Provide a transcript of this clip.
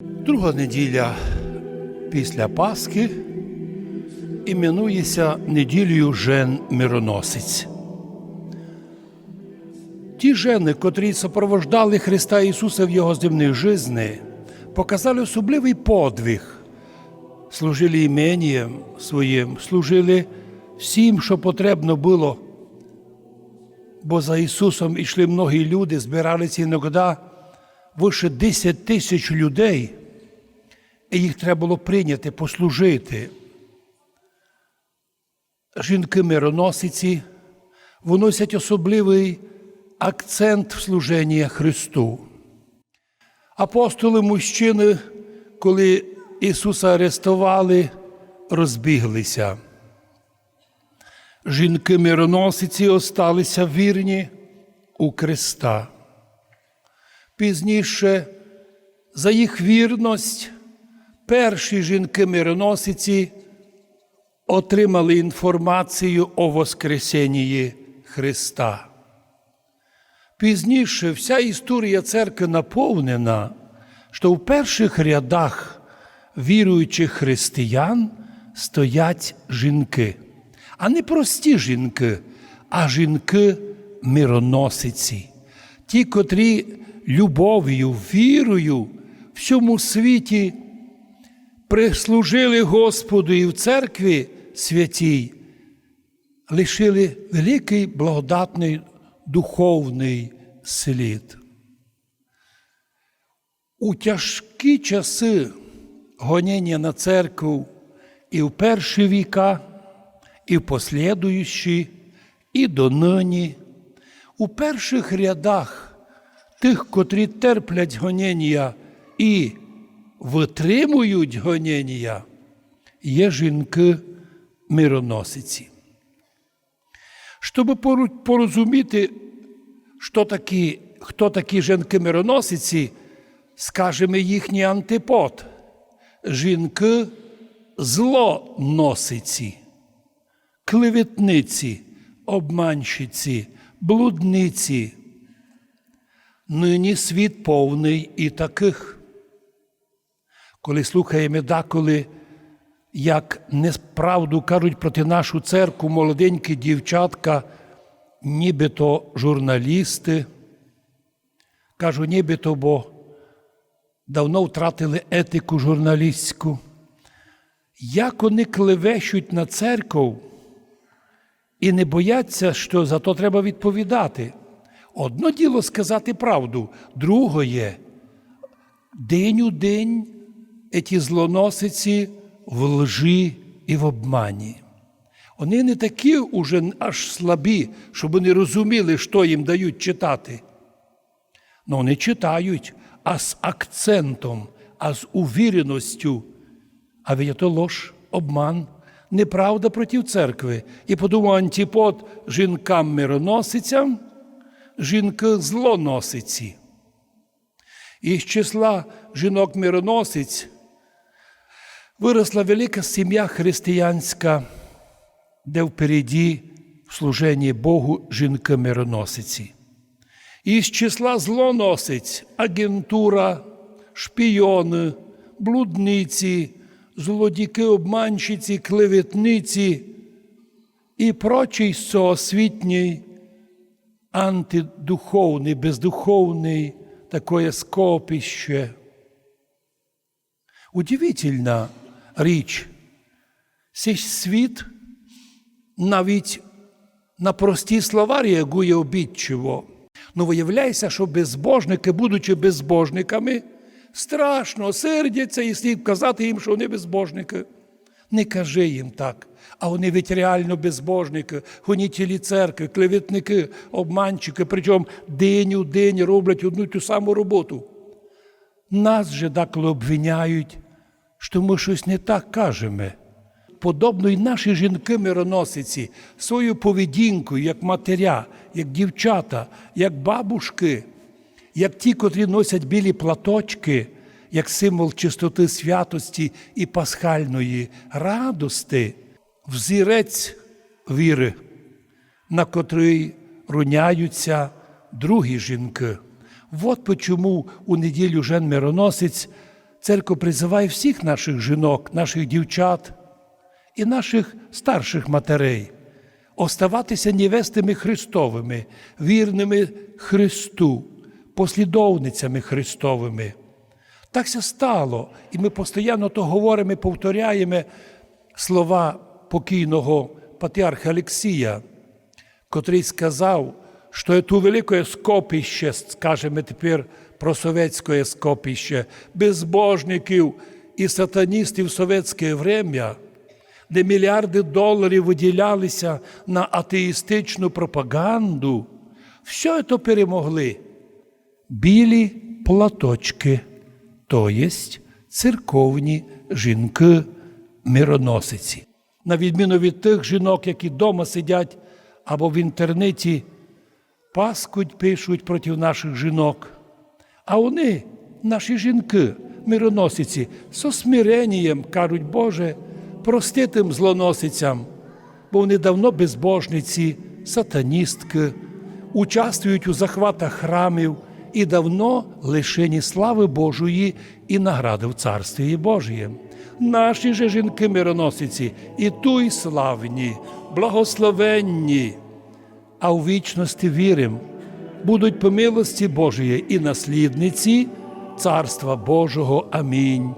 Друга неділя після Пасхи іменується неділею жен мироносець. Ті жени, котрі супровождали Христа Ісуса в Його земних жизни, показали особливий подвиг, служили іменієм своїм, служили всім, що потрібно було. Бо за Ісусом йшли многі люди, збиралися іноді вище 10 тисяч людей, і їх треба було прийняти, послужити. Жінки мироносиці виносять особливий акцент в служенні Христу. Апостоли мужчини, коли Ісуса арестували, розбіглися. Жінки мироносиці осталися вірні у Христа. Пізніше за їх вірність перші жінки мироносиці отримали інформацію о Воскресенні Христа. Пізніше вся історія церкви наповнена, що в перших рядах віруючих християн стоять жінки, а не прості жінки, а жінки мироносиці, ті, котрі любов'ю, вірою в цьому світі прислужили Господу і в церкві святій, лишили великий благодатний духовний слід. У тяжкі часи гонення на церкву і в перші віка, і в послідуючі, і донині, у перших рядах тих, котрі терплять гонення і витримують гонення, є жінки мироносиці. Щоб порозуміти, що такі, хто такі жінки мироносиці, скажемо їхній антипод. Жінки злоносиці, клеветниці, обманщиці, блудниці. Нині світ повний і таких. Коли слухаємо деколи, як несправду кажуть проти нашу церкву молоденькі дівчатка, нібито журналісти, кажу, нібито, бо давно втратили етику журналістську. Як вони клевещуть на церкву і не бояться, що за то треба відповідати. Одно діло сказати правду, другое день у день ці злоносиці в лжи і в обмані. Вони не такі уже аж слабі, щоб вони розуміли, що їм дають читати. Ну, вони читають, а з акцентом, а з увіреністю. А ведь то лож, обман, неправда проти церкви. І подумав антипод жінкам мироносицям, жінки злоносиці. Із числа жінок мироносиць виросла велика сім'я християнська, де впереді в служенні Богу жінки мироносиці. Із числа злоносиць агентура, шпійони, блудниці, злодіки, обманщиці, клеветниці і прочий соосвітній, антидуховний, бездуховний такое скопище. Удивительна річ, цей світ навіть на прості слова реагує обідчиво. Ну, виявляється, що безбожники, будучи безбожниками, страшно сердяться і слід казати їм, що вони безбожники. Не кажи їм так, а вони ведь реально безбожники, гонітелі церкви, клеветники, обманщики, причому день у день роблять одну ту саму роботу. Нас же деколи обвиняють, що ми щось не так кажемо. Подобно й наші жінки мироносиці свою поведінкою, як матеря, як дівчата, як бабушки, як ті, котрі носять білі платочки, як символ чистоти святості і пасхальної радости, взірець віри, на котрий руняються другі жінки. От почому у неділю Жен Мироносець Церква призиває всіх наших жінок, наших дівчат і наших старших матерей оставатися невестами Христовими, вірними Христу, послідовницями Христовими. Так це стало, і ми постійно то говоримо і повторяємо слова покійного патріарха Олексія, котрий сказав, що це велике скопище, скажемо тепер про совєтське скопище, безбожників і сатаністів совєтське время, де мільярди доларів виділялися на атеїстичну пропаганду, все це перемогли. Білі платочки, то єсть церковні жінки мироносиці. На відміну від тих жінок, які вдома сидять або в інтернеті паскуть, пишуть проти наших жінок. А вони, наші жінки, мироносиці, со смиренням кажуть, Боже, прости тим злоносицям, бо вони давно безбожниці, сатаністки, участвують у захватах храмів і давно лишені слави Божої і награди в Царстві Божієм. Наші же жінки мироносиці і туй славні, благословенні, а у вічності вірим, будуть по милості Божої і наслідниці Царства Божого. Амінь.